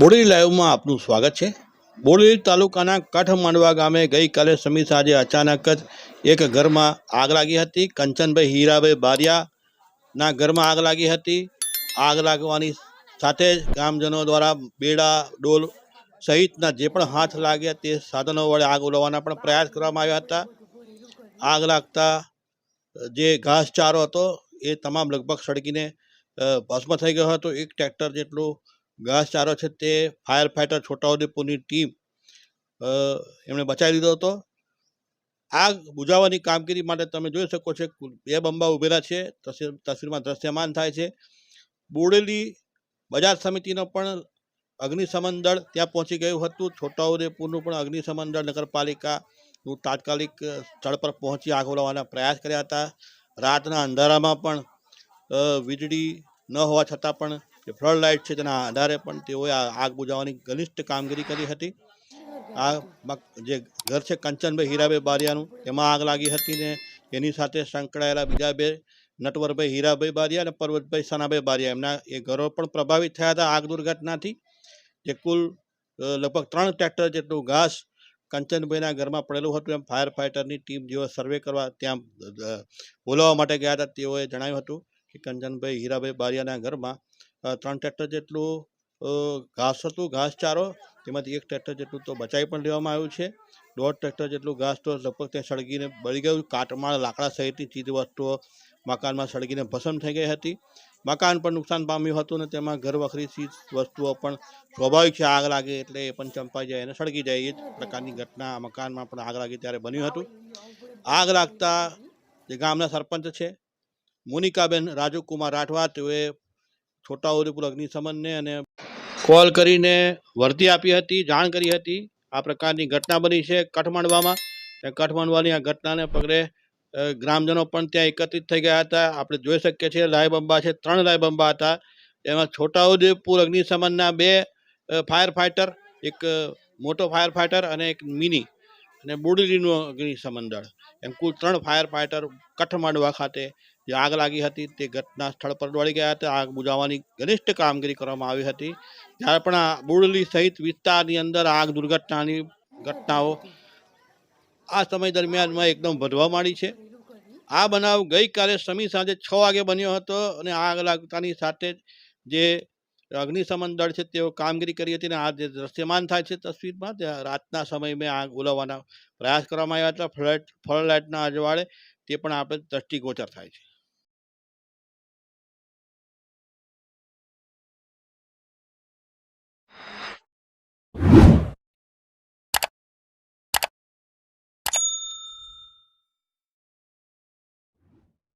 બોડેલી લાઈવમાં આપનું સ્વાગત છે. બોડેલી તાલુકાના કાઠમાંડવા ગામે ગઈકાલે સમી સાંજે અચાનક જ એક ઘરમાં આગ લાગી હતી. કંચનભાઈ હીરાભાઈ બારિયાના ઘરમાં આગ લાગી હતી. આગ લાગવાની સાથે જ ગામજનો દ્વારા બેડા, ડોલ સહિતના જે પણ હાથ લાગ્યા તે સાધનો વડે આગ ઓલવવાના પણ પ્રયાસ કરવામાં આવ્યા હતા. આગ લાગતા જે ઘાસચારો હતો એ તમામ લગભગ સળગીને ભસ્મ થઈ ગયો હતો. એક ટ્રેક્ટર જેટલું ઘાસચારો છે તે ફાયર ફાઈટર છોટાઉદેપુરની ટીમ એમણે બચાવી લીધો હતો. આગ બુઝાવવાની કામગીરી માટે તમે જોઈ શકો છો બે બંબા ઉભેલા છે તસવીર તસવીરમાં દ્રશ્યમાન થાય છે. બોડેલી બજાર સમિતિનો પણ અગ્નિશમન દળ ત્યાં પહોંચી ગયું હતું. છોટાઉદેપુરનું પણ અગ્નિશમન દળ નગરપાલિકાનું તાત્કાલિક સ્થળ પર પહોંચી આગ ઓલવવાના પ્રયાસ કર્યા હતા. રાતના અંધારામાં પણ વીજળી ન હોવા છતાં પણ જે ફ્લડ લાઇટ છે તેના આધારે પણ તેઓએ આગ બુજાવવાની ઘનિષ્ઠ કામગીરી કરી હતી. આ જે ઘર છે કંચનભાઈ હીરાભાઈ બારિયાનું તેમાં આગ લાગી હતી ને એની સાથે સંકળાયેલા બીજા બે નટવરભાઈ હીરાભાઈ બારિયા અને પર્વતભાઈ સનાભાઈ બારિયા. એમના એ ઘરો પણ પ્રભાવિત થયા હતા આગ દુર્ઘટનાથી. જે કુલ લગભગ ત્રણ ટ્રેક્ટર જેટલું ઘાસ કંચનભાઈના ઘરમાં પડેલું હતું. એમ ફાયર ફાઇટરની ટીમ જેઓ સર્વે કરવા ત્યાં બોલાવવા માટે ગયા હતા તેઓએ જણાવ્યું હતું કે કંચનભાઈ હીરાભાઈ બારિયાના ઘરમાં ત્રણ ટ્રેક્ટર જેટલું ઘાસ હતું ઘાસચારો તેમાંથી એક ટ્રેક્ટર જેટલું તો બચાવી પણ લેવામાં આવ્યું છે. દોઢ ટ્રેક્ટર જેટલું ઘાસ તો લગભગ ત્યાં સળગીને બળી ગયું. કાટમાળ, લાકડા સહિતની ચીજ વસ્તુઓ મકાનમાં સળગીને ભસમ થઈ ગઈ હતી. મકાન પણ નુકસાન પામ્યું હતું ને તેમાં ઘર વખરી ચીજ વસ્તુઓ પણ સ્વાભાવિક છે, આગ લાગે એટલે એ પણ ચંપાઈ જાય અને સળગી જાય. એ જ પ્રકારની ઘટના મકાનમાં પણ આગ લાગી ત્યારે બન્યું હતું. આગ લાગતા જે ગામના સરપંચ છે, મોનિકાબેન રાજુકુમાર રાઠવા, તેઓએ છોટાઉદેપુર અગ્નિશમનને અને કોલ કરીને વર્તી આપી હતી, જાણ કરી હતી. આ પ્રકારની ઘટના બની છે કઠમાંડવામાં. કઠમાંડવાની આ ઘટનાને પગલે ગ્રામજનો પણ ત્યાં એકત્રિત થઈ ગયા હતા. આપણે જોઈ શકીએ છીએ લાઈ બંબા છે, ત્રણ લાઈ બંબા હતા. એમાં છોટાઉદેપુર અગ્નિશમનના બે ફાયર ફાઇટર એક મોટો ફાયર ફાઇટર અને એક મિની અને બોડેલીનું અગ્નિશમન દળ. એમ કુલ ત્રણ ફાયર ફાઇટર કઠમાંડવા ખાતે જે આગ લાગી હતી તે ઘટના સ્થળ પર દોડી ગયા હતા. આગ બુઝાવવાની ઘનિષ્ઠ કામગીરી કરવામાં આવી હતી. જ્યારે પણ આ બુડલી સહિત વિસ્તારની અંદર આગ દુર્ઘટનાની ઘટનાઓ આ સમય દરમિયાનમાં એકદમ વધવા માંડી છે. આ બનાવ ગઈકાલે સમી સાંજે છ વાગે બન્યો હતો અને આગ લાગતાની સાથે જ અગ્નિશમન દળ છે તેઓ કામગીરી કરી હતી અને આ જે દ્રશ્યમાન થાય છે તસવીરમાં, તે રાતના સમયમાં આગ ઓલવવાના પ્રયાસ કરવામાં આવ્યા હતા. ફ્લડ ફ્લડ લાઇટના અજવાળે તે પણ આપણે દ્રષ્ટિગોચર થાય છે.